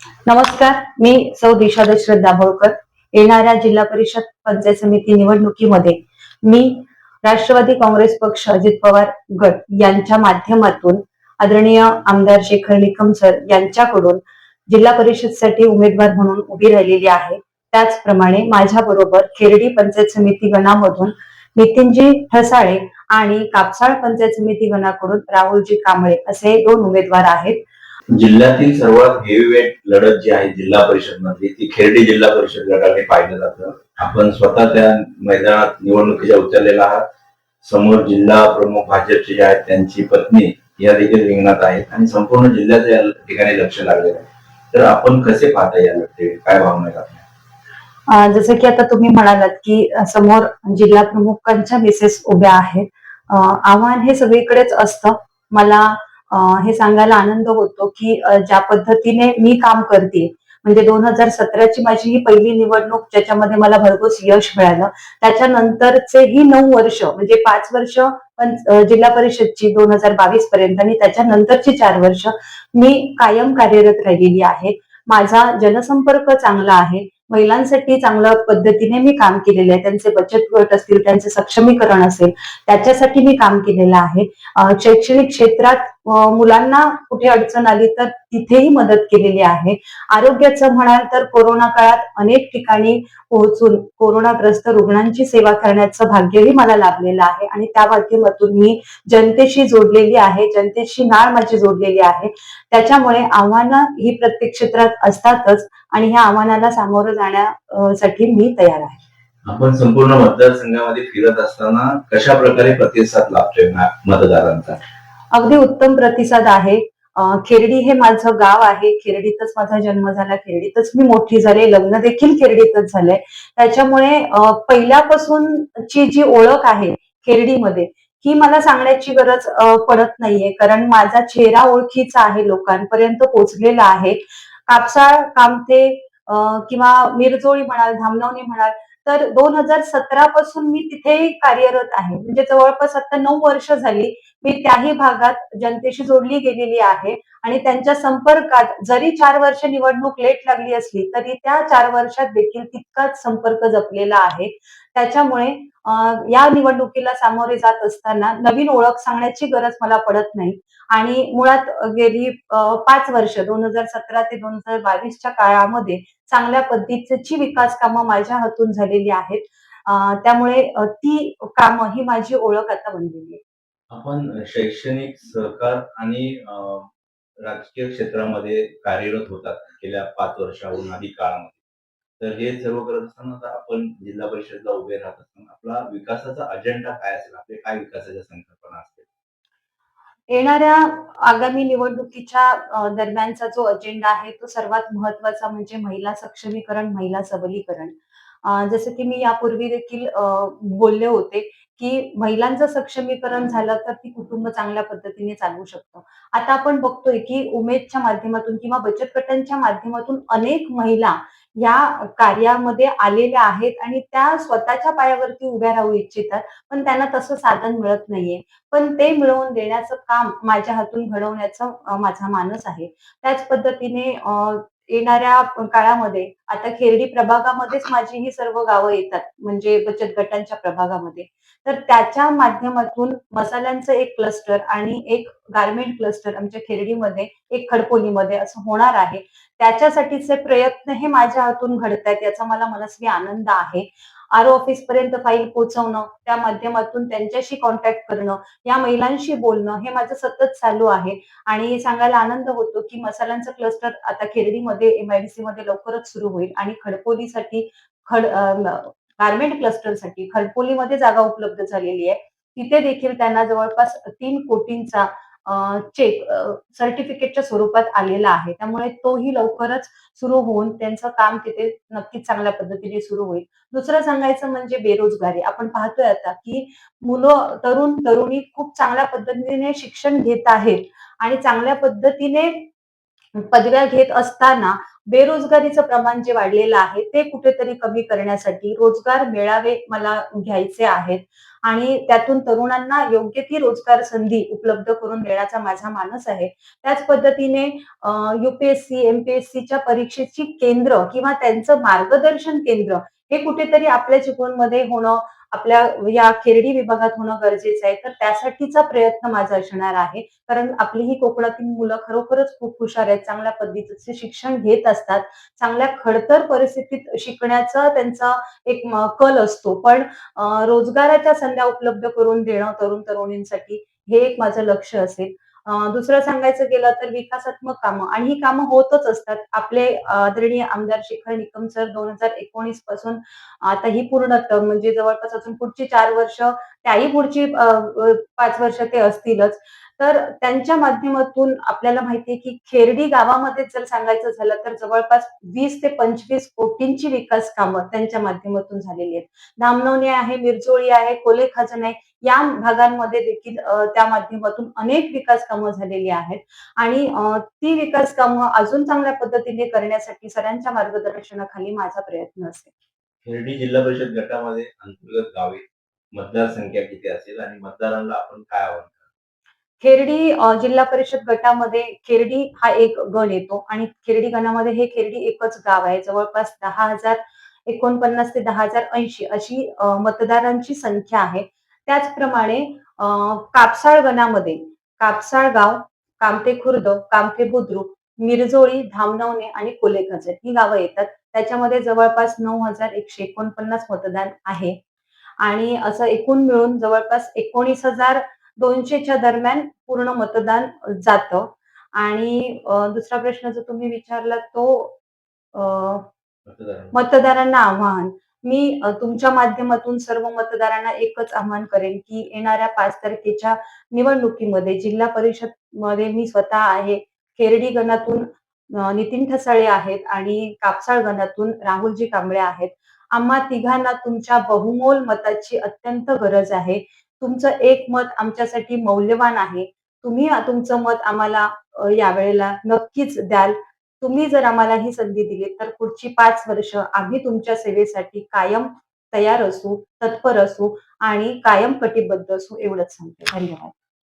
नमस्कार मी सौ दिशा दशरथ दाभोळकर येणाऱ्या जिल्हा परिषद पंचायत समिती निवडणुकीमध्ये मी राष्ट्रवादी काँग्रेस पक्ष अजित पवार गट यांच्या माध्यमातून आदरणीय आमदार शेखर निकम सर यांच्याकडून जिल्हा परिषदसाठी उमेदवार म्हणून उभी राहिलेली आहे. त्याचप्रमाणे माझ्या बरोबर खेरडी पंचायत समिती गणामधून नितीनजी ठसाळे आणि कापसाळ पंचायत समिती गणाकडून राहुलजी कांबळे असे दोन उमेदवार आहेत. जिल्ह्यातील सर्वात हेवीवेट लढत जी आहे जिल्हा परिषद मधली ती खेरडी जिल्हा परिषद गटाने पाहिलं जातं. आपण स्वतः त्या मैदानात निवडणुकीच्या उतरलेला आहात. समोर जिल्हा प्रमुख भाजपचे जे आहेत त्यांची पत्नी या देखील रिंगणात आहेत आणि संपूर्ण जिल्ह्याचं या ठिकाणी लक्ष लागलेलं आहे. तर आपण कसे पाहता या लढते काय भावना आहेत आपल्या? जसं की आता तुम्ही म्हणालात की समोर जिल्हा प्रमुखांच्या मिसेस उभ्या आहेत. आव्हान हे सगळीकडेच असतं. मला हे सांगायला आनंद होतो की ज्या पद्धतीने मी काम करते म्हणजे दोन हजार सतराची माझी ही पहिली निवडणूक ज्याच्यामध्ये मला भरघोस यश मिळालं. त्याच्यानंतरचे ही नऊ वर्ष म्हणजे पाच वर्ष जिल्हा परिषदची दोन हजार बावीस पर्यंत आणि त्याच्यानंतरची चार वर्ष मी कायम कार्यरत राहिलेली आहे. माझा जनसंपर्क चांगला आहे. महिलांसाठी चांगल्या पद्धतीने मी काम केलेले आहे. त्यांचे बचत गट असतील त्यांचे सक्षमीकरण असेल त्याच्यासाठी मी काम केलेलं आहे. शैक्षणिक क्षेत्रात मुलांना कुठे अडचण आली तर तिथेही मदत केलेली आहे. आरोग्याचं म्हणाल तर कोरोना काळात अनेक ठिकाणी पोहोचून कोरोनाग्रस्त रुग्णांची सेवा करण्याचं भाग्यही मला लाभलेलं आहे. आणि त्या माध्यमातून मी जनतेशी जोडलेली आहे जनतेशी नाळ माझी जोडलेली आहे. त्याच्यामुळे आव्हानं ही प्रत्येक क्षेत्रात असतातच आणि ह्या आव्हानाला सामोरं जाण्यासाठी मी तयार आहे. आपण संपूर्ण मतदारसंघामध्ये फिरत असताना कशा प्रकारे प्रतिसाद लाभतोय मतदारांचा? अगदी उत्तम प्रतिसाद आहे. खेरडी हे माझं गाव आहे. खेरडीतच माझा जन्म झाला. खेरडीतच मी मोठी झाले. लग्न देखील खेरडीतच झालंय. त्याच्यामुळे पहिल्यापासूनची जी ओळख आहे खेरडीमध्ये ही मला सांगण्याची गरज पडत नाहीये. कारण माझा चेहरा ओळखीचा आहे. लोकांपर्यंत पोचलेला आहे. कापसाळ कामते किंवा मिरजोळी म्हणाल धामणवणी म्हणाल तर दोन हजार सतरा पासून मी तिथे कार्यरत आहे. म्हणजे जवळपास आता नऊ वर्ष झाली मी त्याही भागात जनतेशी जोडली गेलेली आहे. आणि त्यांच्या संपर्कात जरी चार वर्ष निवडणूक लेट लागली असली तरी त्या चार वर्षात देखील तितकाच संपर्क जपलेला आहे. त्याच्यामुळे या निवडणुकीला सामोरे जात असताना नवीन ओळख सांगण्याची गरज मला पडत नाही. आणि मुळात गेली पाच वर्ष दोन हजार सतरा ते दोन हजार बावीसच्या काळामध्ये चांगल्या पद्धतीची विकास कामं माझ्या हातून झालेली आहेत. त्यामुळे ती कामं ही माझी ओळख आता बनलेली आहे. आपण शैक्षणिक सहकार आणि राजकीय क्षेत्रामध्ये कार्यरत होतात गेल्या पाच वर्षाहून अधिक काळामध्ये. तर हे सर्व करत असताना आपण जिल्हा परिषदला उभे राहत असताना आपला विकासाचा अजेंडा काय असेल? आपले काय विकासाच्या संकल्पना असतात येणाऱ्या आगामी निवडणुकीच्या दरम्यानचा जो अजेंडा आहे तो सर्वात महत्त्वाचा म्हणजे महिला सक्षमीकरण महिला सबलीकरण. जसं की मी यापूर्वी देखील बोलले होते की महिलांचं सक्षमीकरण झालं तर ती कुटुंब चांगल्या पद्धतीने चालवू शकतं. आता आपण बघतोय की उमेदच्या माध्यमातून किंवा बचत गटांच्या माध्यमातून अनेक महिला या कार्यामध्ये आलेल्या आहेत आणि त्या स्वतःच्या पायावरती उभ्या राहू इच्छितात पण त्यांना तसं साधन मिळत नाहीये. पण ते मिळवून देण्याचं काम माझ्या हातून घडवण्याचा माझा मानस आहे. त्याच पद्धतीने येणाऱ्या काळामध्ये आता खेरडी प्रभागामध्येच माझी ही सर्व गावं येतात म्हणजे बचत गटांच्या प्रभागामध्ये. तर त्याच्या माध्यमातून मसाल्यांचं एक क्लस्टर आणि एक गारमेंट क्लस्टर आमच्या खेरडीमध्ये एक खडपोलीमध्ये असं होणार आहे. त्याच्यासाठीचे प्रयत्न हे माझ्या हातून घडतायत याचा मला मनस्वी आनंद आहे. आर ऑफिस पर्यंत फाईल पोहोचवणं त्या माध्यमातून त्यांच्याशी कॉन्टॅक्ट करणं या महिलांशी बोलणं हे माझं सतत चालू आहे. आणि सांगायला आनंद होतो की मसाल्यांचं क्लस्टर आता खेरडीमध्ये एमआयडीसी मध्ये लवकरच सुरू होईल आणि खडपोलीसाठी खड गारमेंट क्लस्टरसाठी खडपोलीमध्ये जागा उपलब्ध झालेली आहे. तिथे देखील त्यांना जवळपास तीन कोटींचा चेक सर्टिफिकेटच्या स्वरूपात आलेला आहे. त्यामुळे तोही लवकरच सुरू होऊन त्यांचं काम तिथे नक्कीच चांगल्या पद्धतीने सुरू होईल. दुसरं सांगायचं म्हणजे बेरोजगारी. आपण पाहतोय आता की मुलं तरुण तरुणी खूप चांगल्या पद्धतीने शिक्षण घेत आहेत आणि चांगल्या पद्धतीने पदव्या घेत असताना बेरोजगारीचं प्रमाण जे वाढलेलं आहे ते कुठेतरी कमी करण्यासाठी रोजगार मेळावे मला घ्यायचे आहेत. आणि त्यातून तरुणांना योग्य ती रोजगार संधी उपलब्ध करून देण्याचा माझा मानस आहे. त्याच पद्धतीने युपीएससी एमपीएससीच्या परीक्षेची केंद्र किंवा त्यांचं मार्गदर्शन केंद्र हे कुठेतरी आपल्या चिपळूणमध्ये होणं आपल्या या खेरडी विभागात होणं गरजेचं आहे. तर त्यासाठीचा प्रयत्न माझा असणार आहे. कारण आपली ही कोकणातील मुलं खरोखरच खूप हुशार आहेत. चांगल्या पद्धतीचे शिक्षण घेत असतात. चांगल्या खडतर परिस्थितीत शिकण्याचा त्यांचा एक कल असतो. पण रोजगाराच्या संध्या उपलब्ध करून देणं तरुण तरुणींसाठी हे एक माझं लक्ष असेल. दुसरं सांगायचं गेलं तर विकासात्मक कामं. आणि ही कामं होतच असतात. आपले आदरणीय आमदार शेखर निकम सर दोन हजार एकोणीसपासून आता ही पूर्ण म्हणजे जवळपास अजून पुढची चार वर्ष त्याही पुढची पाच वर्ष ते असतीलच. तर त्यांच्या माध्यमातून आपल्याला माहितीये की खेरडी गावामध्ये जर सांगायचं झालं तर जवळपास वीस ते पंचवीस कोटींची विकास कामं त्यांच्या माध्यमातून झालेली आहेत. धामणवणे आहे मिरजोळी आहे कोले खजन आहे या भागांमध्ये देखील त्या माध्यमातून अनेक विकास कामं झालेली आहेत. आणि ती विकास कामं अजून चांगल्या पद्धतीने करण्यासाठी सरांच्या मार्गदर्शनाखाली माझा प्रयत्न असेल. खेर्डी जिल्हा परिषद गटामध्ये अंतर्गत गावे मतदारसंख्या किती असेल आणि मतदारांना आपण काय आव्हान? खेरडी जिल्हा परिषद गटामध्ये खेरडी हा एक गण येतो आणि खेरडी गणामध्ये हे खेरडी एकच गाव आहे. जवळपास दहा हजार एकोणपन्नास ते दहा हजार ऐंशी अशी मतदारांची संख्या आहे. त्याचप्रमाणे अ, कापसाळ गणामध्ये कापसाळ गाव कामते खुर्द कामते बुद्रुक मिरजोळी धामणवणे आणि कोलेखजर ही गावं येतात. त्याच्यामध्ये जवळपास नऊ हजार एकशे एकोणपन्नास मतदान आहे. आणि असं एकूण मिळून जवळपास एकोणीस हजार दोनशेच्या दरम्यान पूर्ण मतदान जातं. आणि दुसरा प्रश्न जो तुम्ही विचारला तो मतदारांना आव्हान. मी तुमच्या माध्यमातून सर्व मतदारांना एकच आव्हान करेन की येणाऱ्या पाच तारखेच्या निवडणुकीमध्ये जिल्हा परिषदमध्ये मी स्वतः आहे खेरडी गणातून नितीन ठसाळे आहेत आणि कापसाळ गणातून राहुलजी कांबळे आहेत. आम्हा तिघांना तुमच्या बहुमोल मताची अत्यंत गरज आहे. तुमचं एक मत आमच्यासाठी मौल्यवान आहे. तुम्ही तुमचं मत आम्हाला यावेळेला नक्कीच द्याल. तुम्ही जर आम्हाला ही संधी दिली तर पुढची पाच वर्ष आम्ही तुमच्या सेवेसाठी कायम तयार असू तत्पर असू आणि कायम कटिबद्ध असू एवढंच सांगते. धन्यवाद.